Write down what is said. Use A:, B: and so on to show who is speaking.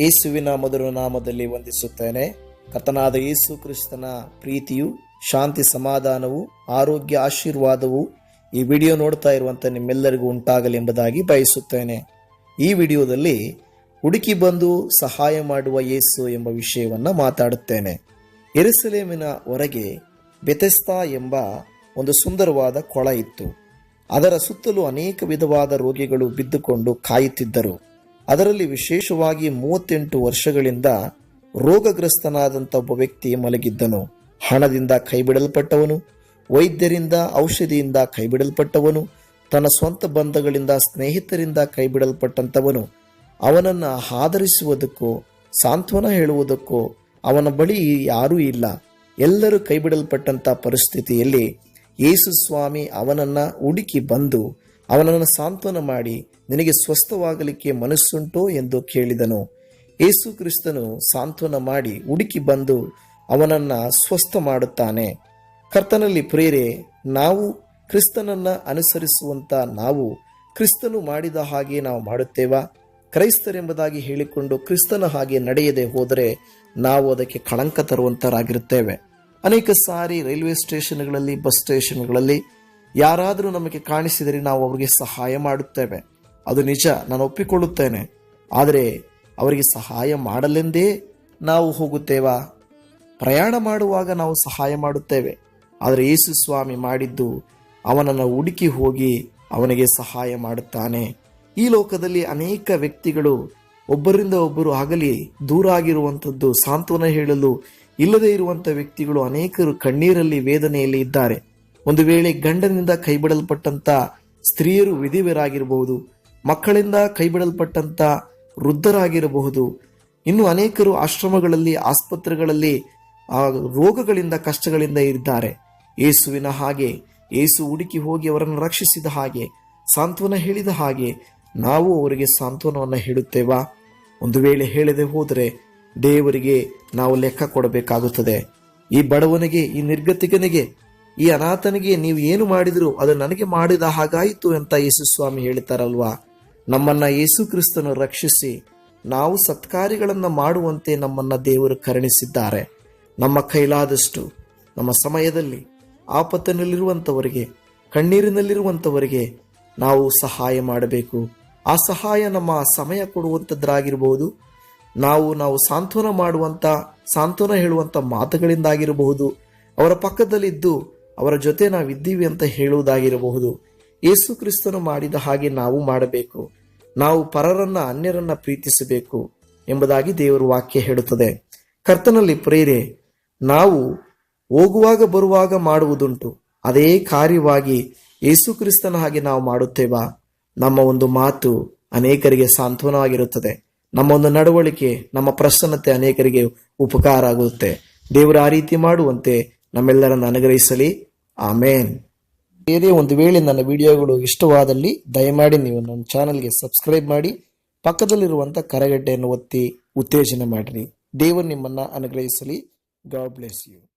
A: ಯೇಸುವಿನ ಮಧುರ ನಾಮದಲ್ಲಿ ವಂದಿಸುತ್ತೇನೆ. ಕರ್ತನಾದ ಯೇಸು ಕ್ರಿಸ್ತನ ಪ್ರೀತಿಯು, ಶಾಂತಿ, ಸಮಾಧಾನವು, ಆರೋಗ್ಯ, ಆಶೀರ್ವಾದವು ಈ ವಿಡಿಯೋ ನೋಡ್ತಾ ಇರುವಂಥ ನಿಮ್ಮೆಲ್ಲರಿಗೂ ಉಂಟಾಗಲಿ ಎಂಬುದಾಗಿ ಬಯಸುತ್ತೇನೆ. ಈ ವಿಡಿಯೋದಲ್ಲಿ ಹುಡುಕಿ ಬಂದು ಸಹಾಯ ಮಾಡುವ ಯೇಸು ಎಂಬ ವಿಷಯವನ್ನು ಮಾತಾಡುತ್ತೇನೆ. ಎರುಸಲೇಮಿನ ಹೊರಗೆ ಬೆತೆಸ್ತಾ ಎಂಬ ಒಂದು ಸುಂದರವಾದ ಕೊಳ ಇತ್ತು. ಅದರ ಸುತ್ತಲೂ ಅನೇಕ ವಿಧವಾದ ರೋಗಿಗಳು ಬಿದ್ದುಕೊಂಡು ಕಾಯುತ್ತಿದ್ದರು. ಅದರಲ್ಲಿ ವಿಶೇಷವಾಗಿ ಮೂವತ್ತೆಂಟು ವರ್ಷಗಳಿಂದ ರೋಗಗ್ರಸ್ತನಾದಂಥ ಒಬ್ಬ ವ್ಯಕ್ತಿ ಮಲಗಿದ್ದನು. ಹಣದಿಂದ ಕೈಬಿಡಲ್ಪಟ್ಟವನು, ವೈದ್ಯರಿಂದ, ಔಷಧಿಯಿಂದ ಕೈಬಿಡಲ್ಪಟ್ಟವನು, ತನ್ನ ಸ್ವಂತ ಬಂಧಗಳಿಂದ, ಸ್ನೇಹಿತರಿಂದ ಕೈಬಿಡಲ್ಪಟ್ಟಂಥವನು. ಅವನನ್ನು ಆದರಿಸುವುದಕ್ಕೋ ಸಾಂತ್ವನ ಹೇಳುವುದಕ್ಕೋ ಅವನ ಬಳಿ ಯಾರೂ ಇಲ್ಲ. ಎಲ್ಲರೂ ಕೈಬಿಡಲ್ಪಟ್ಟಂಥ ಪರಿಸ್ಥಿತಿಯಲ್ಲಿ ಯೇಸು ಸ್ವಾಮಿ ಅವನನ್ನು ಹುಡುಕಿ ಬಂದು ಅವನನ್ನು ಸಾಂತ್ವನ ಮಾಡಿ, ನಿನಗೆ ಸ್ವಸ್ಥವಾಗಲಿಕ್ಕೆ ಮನಸ್ಸುಂಟೋ ಎಂದು ಕೇಳಿದನು. ಏಸು ಕ್ರಿಸ್ತನು ಸಾಂತ್ವನ ಮಾಡಿ ಹುಡುಕಿ ಬಂದು ಅವನನ್ನು ಸ್ವಸ್ಥ ಮಾಡುತ್ತಾನೆ. ಕರ್ತನಲ್ಲಿ ಪ್ರೇರೆ ನಾವು ಕ್ರಿಸ್ತನನ್ನ ಅನುಸರಿಸುವಂತ ನಾವು ಕ್ರಿಸ್ತನು ಮಾಡಿದ ಹಾಗೆ ನಾವು ಮಾಡುತ್ತೇವಾ? ಕ್ರೈಸ್ತರೆಂಬುದಾಗಿ ಹೇಳಿಕೊಂಡು ಕ್ರಿಸ್ತನ ಹಾಗೆ ನಡೆಯದೆ ಹೋದರೆ ನಾವು ಅದಕ್ಕೆ ಕಳಂಕ ತರುವಂತರಾಗಿರುತ್ತೇವೆ. ಅನೇಕ ಸಾರಿ ರೈಲ್ವೆ ಸ್ಟೇಷನ್ಗಳಲ್ಲಿ, ಬಸ್ ಸ್ಟೇಷನ್ಗಳಲ್ಲಿ ಯಾರಾದರೂ ನಮಗೆ ಕಾಣಿಸಿದರೆ ನಾವು ಅವರಿಗೆ ಸಹಾಯ ಮಾಡುತ್ತೇವೆ. ಅದು ನಿಜ, ನಾನು ಒಪ್ಪಿಕೊಳ್ಳುತ್ತೇನೆ. ಆದರೆ ಅವರಿಗೆ ಸಹಾಯ ಮಾಡಲೆಂದೇ ನಾವು ಹೋಗುತ್ತೇವಾ? ಪ್ರಯಾಣ ಮಾಡುವಾಗ ನಾವು ಸಹಾಯ ಮಾಡುತ್ತೇವೆ. ಆದರೆ ಯೇಸು ಸ್ವಾಮಿ ಮಾಡಿದ್ದು ಅವನನ್ನು ಹುಡುಕಿ ಹೋಗಿ ಅವನಿಗೆ ಸಹಾಯ ಮಾಡುತ್ತಾನೆ. ಈ ಲೋಕದಲ್ಲಿ ಅನೇಕ ವ್ಯಕ್ತಿಗಳು ಒಬ್ಬರಿಂದ ಒಬ್ಬರು ಆಗಲಿ ದೂರ ಆಗಿರುವಂಥದ್ದು ಸಾಂತ್ವನ ಹೇಳಲು ಇಲ್ಲದೇ ಇರುವಂಥ ವ್ಯಕ್ತಿಗಳು ಅನೇಕರು ಕಣ್ಣೀರಲ್ಲಿ ವೇದನೆಯಲ್ಲಿ ಇದ್ದಾರೆ. ಒಂದು ವೇಳೆ ಗಂಡನಿಂದ ಕೈಬಿಡಲ್ಪಟ್ಟಂತ ಸ್ತ್ರೀಯರು ವಿಧಿವರಾಗಿರಬಹುದು, ಮಕ್ಕಳಿಂದ ಕೈಬಿಡಲ್ಪಟ್ಟಂತ ವೃದ್ಧರಾಗಿರಬಹುದು. ಇನ್ನು ಅನೇಕರು ಆಶ್ರಮಗಳಲ್ಲಿ, ಆಸ್ಪತ್ರೆಗಳಲ್ಲಿ, ಆ, ರೋಗಗಳಿಂದ, ಕಷ್ಟಗಳಿಂದ ಇದ್ದಾರೆ. ಏಸುವಿನ ಹಾಗೆ ಏಸು ಹುಡುಕಿ ಹೋಗಿ ಅವರನ್ನು ರಕ್ಷಿಸಿದ ಹಾಗೆ, ಸಾಂತ್ವನ ಹೇಳಿದ ಹಾಗೆ ನಾವು ಅವರಿಗೆ ಸಾಂತ್ವನವನ್ನು ಹೇಳುತ್ತೇವಾ? ಒಂದು ವೇಳೆ ಹೇಳದೆ ಹೋದರೆ ದೇವರಿಗೆ ನಾವು ಲೆಕ್ಕ ಕೊಡಬೇಕಾಗುತ್ತದೆ. ಈ ಬಡವನಿಗೆ, ಈ ನಿರ್ಗತಿಕನಿಗೆ ಈ ಅನಾಥನಿಗೆ ನೀವು ಏನು ಮಾಡಿದ್ರು ಅದು ನನಗೆ ಮಾಡಿದ ಹಾಗಾಯಿತು ಅಂತ ಯೇಸು ಸ್ವಾಮಿ ಹೇಳ್ತಾರಲ್ವಾ? ನಮ್ಮನ್ನ ಯೇಸು ಕ್ರಿಸ್ತನು ರಕ್ಷಿಸಿ, ನಾವು ಸತ್ಕಾರ್ಯಗಳನ್ನು ಮಾಡುವಂತೆ ನಮ್ಮನ್ನ ದೇವರು ಕರುಣಿಸಿದ್ದಾರೆ. ನಮ್ಮ ಕೈಲಾದಷ್ಟು, ನಮ್ಮ ಸಮಯದಲ್ಲಿ ಆಪತ್ತಿನಲ್ಲಿರುವಂಥವರಿಗೆ ಕಣ್ಣೀರಿನಲ್ಲಿರುವಂಥವರಿಗೆ ನಾವು ಸಹಾಯ ಮಾಡಬೇಕು. ಆ ಸಹಾಯ ನಮ್ಮ ಸಮಯ ಕೊಡುವಂಥದ್ದಾಗಿರಬಹುದು ನಾವು ನಾವು ಸಾಂತ್ವನ ಮಾಡುವಂಥ ಸಾಂತ್ವನ ಹೇಳುವಂಥ ಮಾತುಗಳಿಂದಾಗಿರಬಹುದು, ಅವರ ಪಕ್ಕದಲ್ಲಿದ್ದು ಅವರ ಜೊತೆ ನಾವಿದ್ದೀವಿ ಅಂತ ಹೇಳುವುದಾಗಿರಬಹುದು. ಯೇಸು ಕ್ರಿಸ್ತನು ಮಾಡಿದ ಹಾಗೆ ನಾವು ಮಾಡಬೇಕು. ನಾವು ಪರರನ್ನ, ಅನ್ಯರನ್ನ ಪ್ರೀತಿಸಬೇಕು ಎಂಬುದಾಗಿ ದೇವರ ವಾಕ್ಯ ಹೇಳುತ್ತದೆ. ಕರ್ತನಲ್ಲಿ ಪ್ರೇರೆ, ನಾವು ಹೋಗುವಾಗ ಬರುವಾಗ ಮಾಡುವುದುಂಟು. ಅದೇ ಕಾರ್ಯವಾಗಿ ಯೇಸು ಕ್ರಿಸ್ತನ ಹಾಗೆ ನಾವು ಮಾಡುತ್ತೇವಾ? ನಮ್ಮ ಒಂದು ಮಾತು ಅನೇಕರಿಗೆ ಸಾಂತ್ವನವಾಗಿರುತ್ತದೆ. ನಮ್ಮ ಒಂದು ನಡವಳಿಕೆ, ನಮ್ಮ ಪ್ರಸನ್ನತೆ ಅನೇಕರಿಗೆ ಉಪಕಾರ ಆಗುತ್ತೆ. ದೇವರು ಆ ರೀತಿ ಮಾಡುವಂತೆ ನಮ್ಮೆಲ್ಲರನ್ನು ಅನುಗ್ರಹಿಸಲಿ. ಆಮೇನ್. ಬೇರೆ ಒಂದು ವೇಳೆ ನನ್ನ ವಿಡಿಯೋಗಳು ಇಷ್ಟವಾದಲ್ಲಿ ದಯಮಾಡಿ ನೀವು ನನ್ನ ಚಾನಲ್ಗೆ ಸಬ್ಸ್ಕ್ರೈಬ್ ಮಾಡಿ ಪಕ್ಕದಲ್ಲಿರುವಂಥ ಕರಗಡ್ಡೆಯನ್ನು ಒತ್ತಿ ಉತ್ತೇಜನ ಮಾಡಿರಿ. ದೇವರು ನಿಮ್ಮನ್ನು ಅನುಗ್ರಹಿಸಲಿ. God bless you.